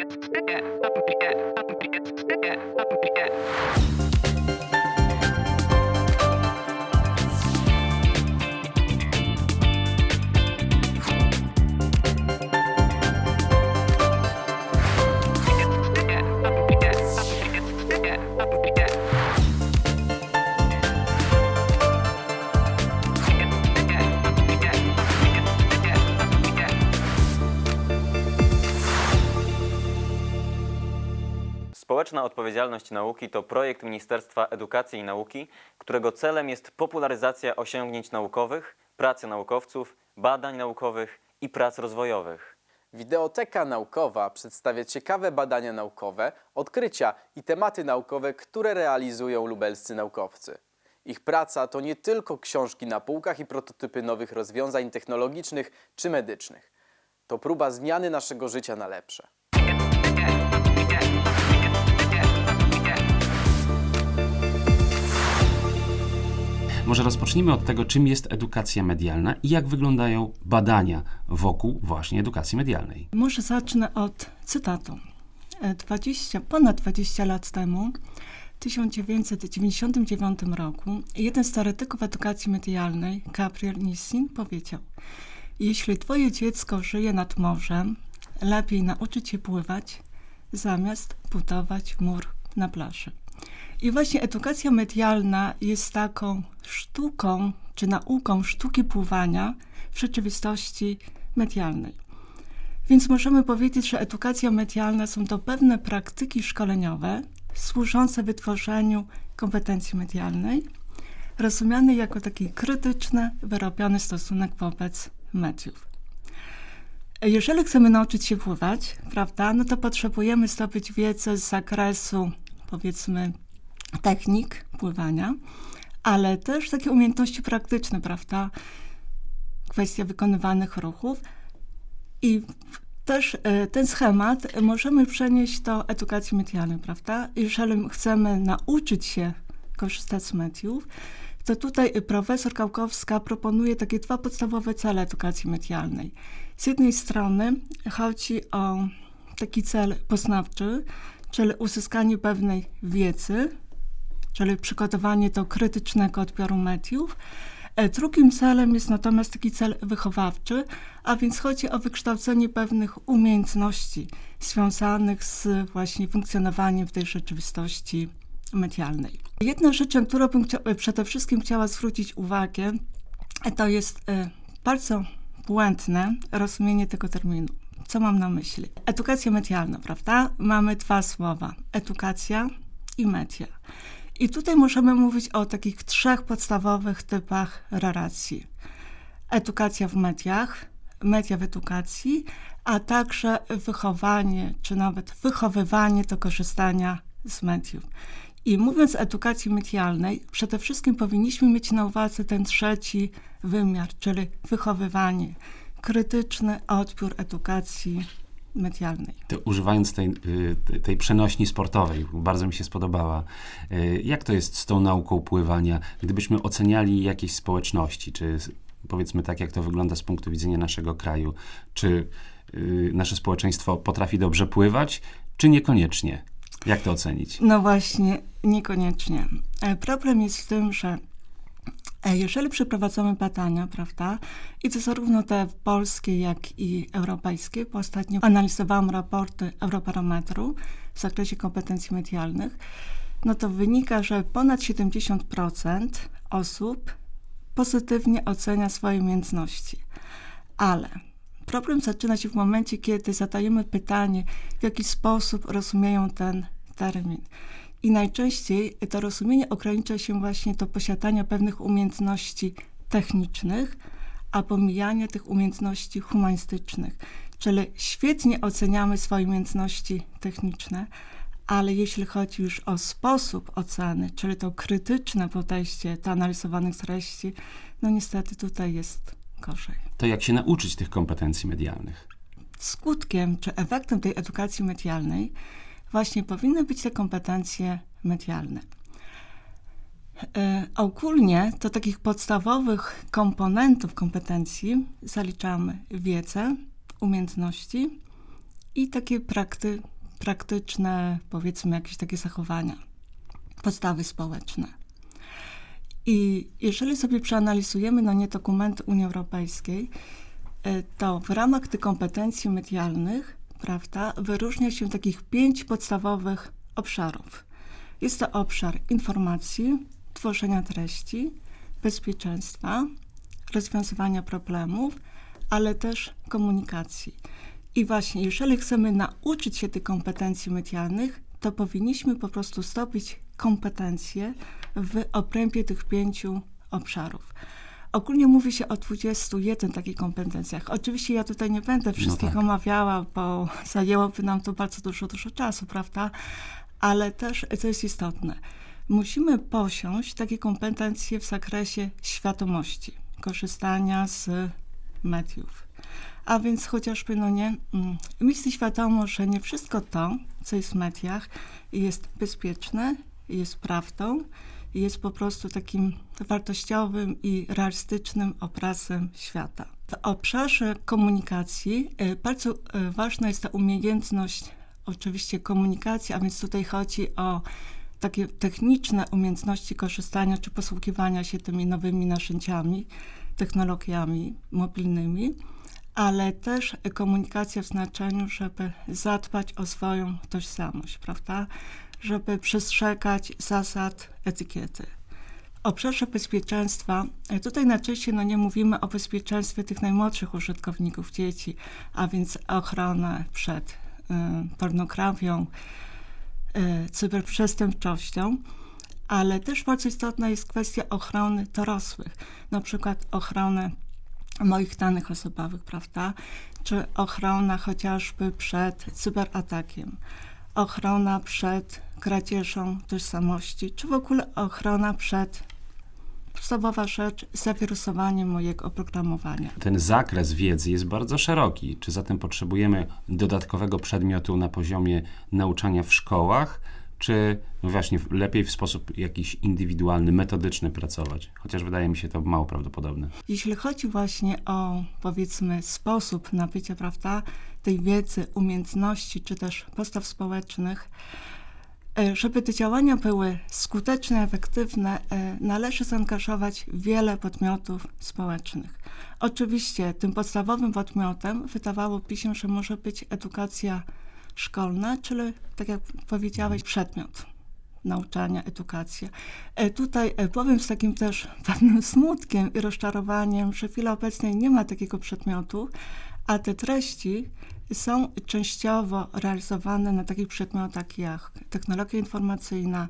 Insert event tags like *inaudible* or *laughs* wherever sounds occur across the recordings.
Yeah. Społeczna odpowiedzialność nauki to projekt Ministerstwa Edukacji i Nauki, którego celem jest popularyzacja osiągnięć naukowych, pracy naukowców, badań naukowych i prac rozwojowych. Wideoteka Naukowa przedstawia ciekawe badania naukowe, odkrycia i tematy naukowe, które realizują lubelscy naukowcy. Ich praca to nie tylko książki na półkach i prototypy nowych rozwiązań technologicznych czy medycznych. To próba zmiany naszego życia na lepsze. Może rozpocznijmy od tego, czym jest edukacja medialna i jak wyglądają badania wokół właśnie edukacji medialnej. Może zacznę od cytatu. E, 20, ponad 20 lat temu, w 1999 roku, jeden z teoretyków edukacji medialnej, Gabriel Nissin, powiedział: Jeśli twoje dziecko żyje nad morzem, lepiej nauczyć się pływać, zamiast budować mur na plaży. I właśnie edukacja medialna jest taką sztuką, czy nauką sztuki pływania w rzeczywistości medialnej. Więc możemy powiedzieć, że edukacja medialna są to pewne praktyki szkoleniowe służące wytworzeniu kompetencji medialnej, rozumiane jako taki krytyczny, wyrobiony stosunek wobec mediów. Jeżeli chcemy nauczyć się pływać, prawda, no to potrzebujemy zdobyć wiedzę z zakresu, powiedzmy, technik pływania, ale też takie umiejętności praktyczne, prawda, kwestia wykonywanych ruchów. I też e, ten schemat możemy przenieść do edukacji medialnej, prawda? Jeżeli chcemy nauczyć się korzystać z mediów, to tutaj profesor Kałkowska proponuje takie dwa podstawowe cele edukacji medialnej. Z jednej strony chodzi o taki cel poznawczy, czyli uzyskanie pewnej wiedzy, czyli przygotowanie do krytycznego odbioru mediów. E, Drugim celem jest natomiast taki cel wychowawczy, a więc chodzi o wykształcenie pewnych umiejętności związanych z właśnie funkcjonowaniem w tej rzeczywistości medialnej. Jedna rzecz, na którą bym przede wszystkim chciała zwrócić uwagę, to jest e, bardzo błędne rozumienie tego terminu. Co mam na myśli? Edukacja medialna, prawda? Mamy dwa słowa: edukacja i media. I tutaj możemy mówić o takich trzech podstawowych typach relacji: edukacja w mediach, media w edukacji, a także wychowanie, czy nawet wychowywanie do korzystania z mediów. I mówiąc o edukacji medialnej, przede wszystkim powinniśmy mieć na uwadze ten trzeci wymiar, czyli wychowywanie, krytyczny odbiór edukacji medialnej. To używając tej, y, tej przenośni sportowej, bardzo mi się spodobała. Y, Jak to jest z tą nauką pływania? Gdybyśmy oceniali jakieś społeczności, czy powiedzmy tak, jak to wygląda z punktu widzenia naszego kraju, czy y, nasze społeczeństwo potrafi dobrze pływać, czy niekoniecznie? Jak to ocenić? No właśnie, niekoniecznie. E, Problem jest w tym, że jeżeli przeprowadzamy badania, prawda, i to zarówno te polskie, jak i europejskie, bo ostatnio analizowałam raporty Eurobarometru w zakresie kompetencji medialnych, no to wynika, że ponad 70% osób pozytywnie ocenia swoje umiejętności. Ale problem zaczyna się w momencie, kiedy zadajemy pytanie, w jaki sposób rozumieją ten termin. I najczęściej to rozumienie ogranicza się właśnie do posiadania pewnych umiejętności technicznych, a pomijania tych umiejętności humanistycznych. Czyli świetnie oceniamy swoje umiejętności techniczne, ale jeśli chodzi już o sposób oceny, czyli to krytyczne podejście do analizowanych treści, no niestety tutaj jest gorzej. To jak się nauczyć tych kompetencji medialnych? skutkiem czy efektem tej edukacji medialnej właśnie powinny być te kompetencje medialne. E, Ogólnie do takich podstawowych komponentów kompetencji zaliczamy wiedzę, umiejętności i takie prakty, praktyczne, powiedzmy, jakieś takie zachowania, postawy społeczne. I jeżeli sobie przeanalizujemy no nie dokumenty Unii Europejskiej, e, to w ramach tych kompetencji medialnych, prawda, wyróżnia się takich pięć podstawowych obszarów. Jest to obszar informacji, tworzenia treści, bezpieczeństwa, rozwiązywania problemów, ale też komunikacji. I właśnie, jeżeli chcemy nauczyć się tych kompetencji medialnych, to powinniśmy po prostu zdobyć kompetencje w obrębie tych pięciu obszarów. Ogólnie mówi się o 21 takich kompetencjach. Oczywiście ja tutaj nie będę wszystkich tak. omawiała, bo *laughs* zajęłoby nam to bardzo dużo, dużo czasu, prawda? Ale też, co jest istotne, musimy posiąść takie kompetencje w zakresie świadomości, korzystania z mediów. A więc chociażby, no nie, mm, mieć świadomość, że nie wszystko to, co jest w mediach, jest bezpieczne, jest prawdą, jest po prostu takim wartościowym i realistycznym obrazem świata. W obszarze komunikacji e, bardzo e, ważna jest ta umiejętność oczywiście komunikacji, a więc tutaj chodzi o takie techniczne umiejętności korzystania czy posługiwania się tymi nowymi narzędziami, technologiami mobilnymi, ale też komunikacja w znaczeniu, żeby zadbać o swoją tożsamość, prawda? Żeby przestrzegać zasad etykiety. W obszarze bezpieczeństwa, e, tutaj najczęściej no nie mówimy o bezpieczeństwie tych najmłodszych użytkowników, dzieci, a więc ochronę przed y, pornografią, y, cyberprzestępczością, ale też bardzo istotna jest kwestia ochrony dorosłych, na przykład ochrony moich danych osobowych, prawda? Czy ochrona chociażby przed cyberatakiem, ochrona przed kradzieżą tożsamości, czy w ogóle ochrona przed, podstawowa rzecz, zawirusowaniem mojego oprogramowania. Ten zakres wiedzy jest bardzo szeroki. Czy zatem potrzebujemy dodatkowego przedmiotu na poziomie nauczania w szkołach, czy no właśnie lepiej w sposób jakiś indywidualny, metodyczny pracować? Chociaż wydaje mi się to mało prawdopodobne. Jeśli chodzi właśnie o, powiedzmy, sposób nabycia, prawda, tej wiedzy, umiejętności, czy też postaw społecznych, żeby te działania były skuteczne, efektywne, e, należy zaangażować wiele podmiotów społecznych. Oczywiście tym podstawowym podmiotem wydawałoby się, że może być edukacja szkolna, czyli, tak jak powiedziałeś, przedmiot nauczania, edukacja. E, Tutaj e, powiem z takim też pewnym smutkiem i rozczarowaniem, że w chwili obecnej nie ma takiego przedmiotu, a te treści są częściowo realizowane na takich przedmiotach jak technologia informacyjna,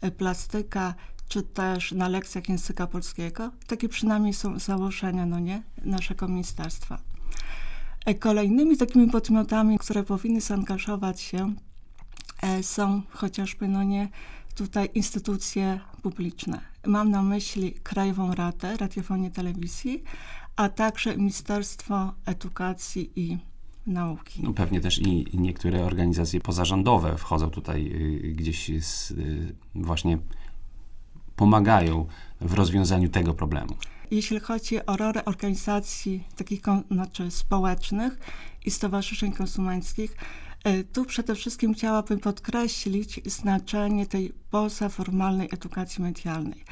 e, plastyka, czy też na lekcjach języka polskiego. Takie przynajmniej są założenia, no nie, naszego ministerstwa. E, Kolejnymi takimi podmiotami, które powinny zaangażować się, e, są chociażby, no nie, tutaj instytucje publiczne. Mam na myśli Krajową Radę Radiofonii i Telewizji, a także Ministerstwo Edukacji i Nauki. No pewnie też i, niektóre organizacje pozarządowe wchodzą tutaj y, gdzieś z, y, właśnie pomagają w rozwiązaniu tego problemu. Jeśli chodzi o rolę organizacji takich znaczy społecznych i stowarzyszeń konsumenckich, e, tu przede wszystkim chciałabym podkreślić znaczenie tej pozaformalnej edukacji medialnej.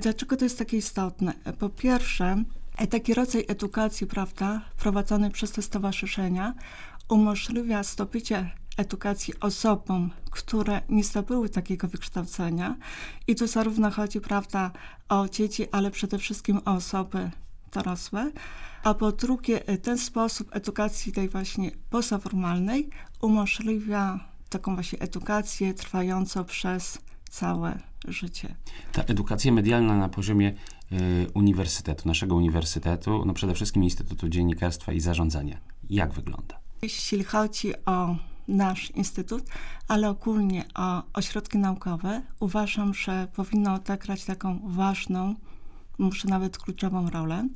Dlaczego to jest takie istotne? Po pierwsze, taki rodzaj edukacji, prawda, prowadzony przez te stowarzyszenia umożliwia zdobycie edukacji osobom, które nie zdobyły takiego wykształcenia. I tu zarówno chodzi, prawda, o dzieci, ale przede wszystkim o osoby dorosłe. A po drugie, e, ten sposób edukacji tej właśnie pozaformalnej umożliwia taką właśnie edukację trwającą przez całe życie. Ta edukacja medialna na poziomie uniwersytetu, naszego uniwersytetu, no przede wszystkim Instytutu Dziennikarstwa i Zarządzania. Jak wygląda? Jeśli chodzi o nasz instytut, ale ogólnie o ośrodki naukowe, uważam, że powinno odegrać taką ważną, może nawet kluczową rolę.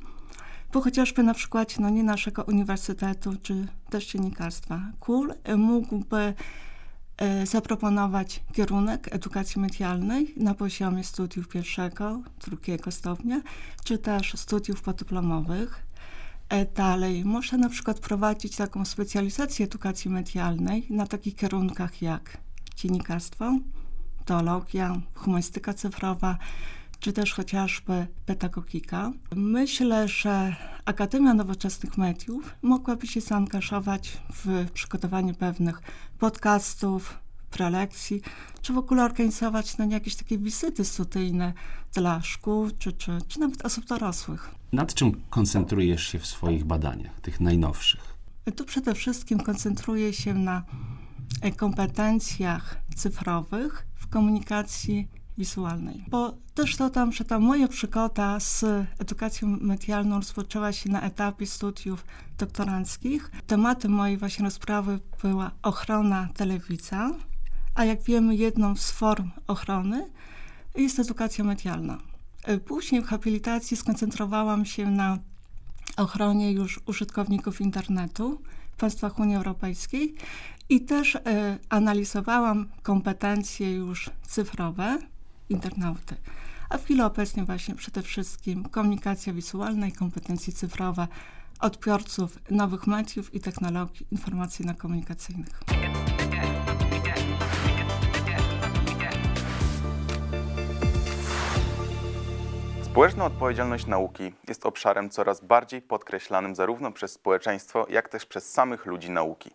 Bo chociażby na przykładzie no nie naszego uniwersytetu, czy też dziennikarstwa, KUL mógłby zaproponować kierunek edukacji medialnej na poziomie studiów pierwszego, drugiego stopnia, czy też studiów podyplomowych. E, Dalej, można na przykład prowadzić taką specjalizację edukacji medialnej na takich kierunkach jak dziennikarstwo, teologia, humanistyka cyfrowa, czy też chociażby pedagogika. Myślę, że Akademia Nowoczesnych Mediów mogłaby się zaangażować w przygotowanie pewnych podcastów, prelekcji, czy w ogóle organizować no, jakieś takie wizyty studyjne dla szkół, czy, czy, czy nawet osób dorosłych. Nad czym koncentrujesz się w swoich badaniach, tych najnowszych? Tu przede wszystkim koncentruję się na kompetencjach cyfrowych w komunikacji wizualnej. Bo też dodam, że ta moja przygoda z edukacją medialną rozpoczęła się na etapie studiów doktoranckich. Tematem mojej właśnie rozprawy była ochrona telewidza, a jak wiemy jedną z form ochrony jest edukacja medialna. E, Później w habilitacji skoncentrowałam się na ochronie już użytkowników internetu w państwach Unii Europejskiej i też e, analizowałam kompetencje już cyfrowe internauty. A w chwili obecnej właśnie przede wszystkim komunikacja wizualna i kompetencje cyfrowe odbiorców nowych mediów i technologii informacyjno-komunikacyjnych. Społeczna odpowiedzialność nauki jest obszarem coraz bardziej podkreślanym zarówno przez społeczeństwo, jak też przez samych ludzi nauki.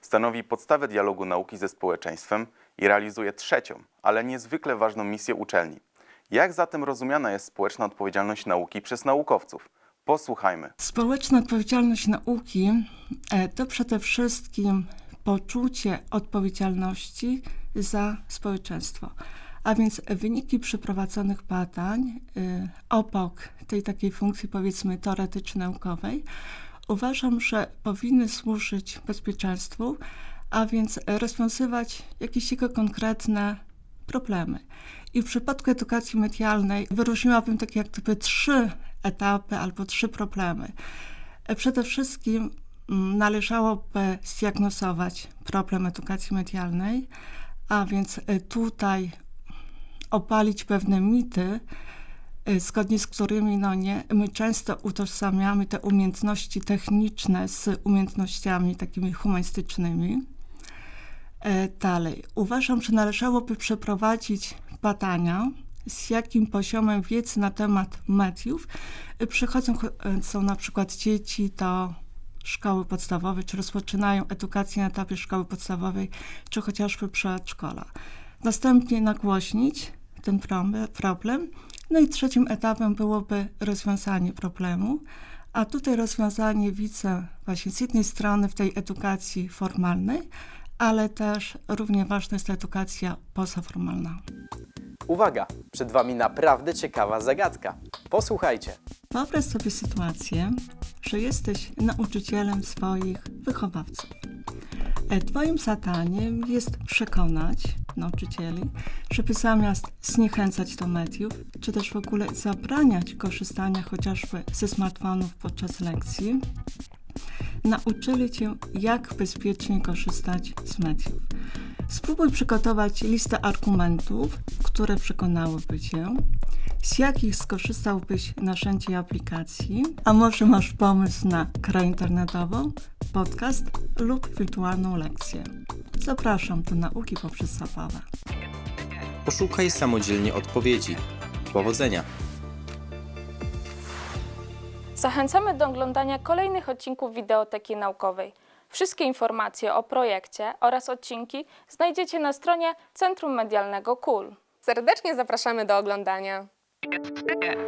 Stanowi podstawę dialogu nauki ze społeczeństwem i realizuje trzecią, ale niezwykle ważną misję uczelni. Jak zatem rozumiana jest społeczna odpowiedzialność nauki przez naukowców? Posłuchajmy. Społeczna odpowiedzialność nauki e, to przede wszystkim poczucie odpowiedzialności za społeczeństwo. A więc wyniki przeprowadzonych badań y, obok tej takiej funkcji powiedzmy teoretyczno-naukowej uważam, że powinny służyć bezpieczeństwu, a więc rozwiązywać jakieś jego konkretne problemy. I w przypadku edukacji medialnej wyróżniłabym takie jak gdyby trzy etapy albo trzy problemy. Przede wszystkim mm, należałoby zdiagnozować problem edukacji medialnej, a więc e, tutaj opalić pewne mity, y, zgodnie z którymi no nie, my często utożsamiamy te umiejętności techniczne z umiejętnościami takimi humanistycznymi. E, Dalej, uważam, że należałoby przeprowadzić badania, z jakim poziomem wiedzy na temat mediów przychodzą e, są na przykład dzieci do szkoły podstawowej, czy rozpoczynają edukację na etapie szkoły podstawowej, czy chociażby przedszkola. Następnie nagłośnić ten problem. No i trzecim etapem byłoby rozwiązanie problemu. A tutaj rozwiązanie widzę właśnie z jednej strony w tej edukacji formalnej, ale też równie ważna jest ta edukacja pozaformalna. Uwaga, przed Wami naprawdę ciekawa zagadka. Posłuchajcie. Wyobraź sobie sytuację, że jesteś nauczycielem swoich wychowawców. E, Twoim zadaniem jest przekonać nauczycieli, żeby zamiast zniechęcać do mediów, czy też w ogóle zabraniać korzystania chociażby ze smartfonów podczas lekcji, nauczyli Cię, jak bezpiecznie korzystać z mediów. Spróbuj przygotować listę argumentów, które przekonałyby Cię, z jakich skorzystałbyś narzędzi i aplikacji, a może masz pomysł na grę internetową, podcast lub wirtualną lekcję. Zapraszam do nauki poprzez zabawę. Poszukaj samodzielnie odpowiedzi. Powodzenia! Zachęcamy do oglądania kolejnych odcinków Wideoteki Naukowej. Wszystkie informacje o projekcie oraz odcinki znajdziecie na stronie Centrum Medialnego KUL. Serdecznie zapraszamy do oglądania. Yeah.